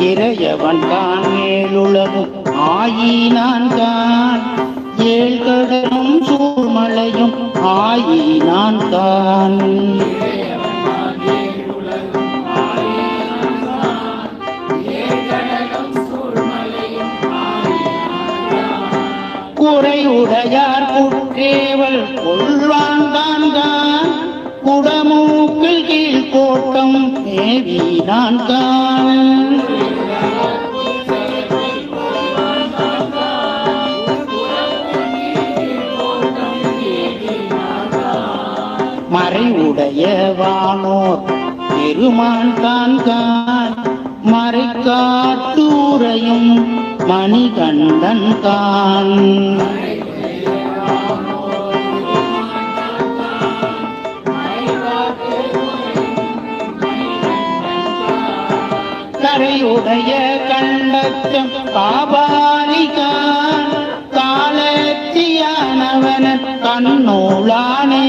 இறையவன் தான் மேலுலகும். ஆயினான் தான். ஏழ் கடலும் சூழ்மலையும் ஆயினான் தான். குறையுடையார் குற்றேவல் கொள்வான் தான் தான். குடமூக்கில் கீழ் கோட்டம் மேவினான் தான். மறைவுடைய வானோர் பெருமான் தான் கான் மறை காத்தூரையும் மணிகண்டன் தான். கரையுடைய கண்டத்தம் காபாலிகான் காலத்தியானவன கண்ணோளானே.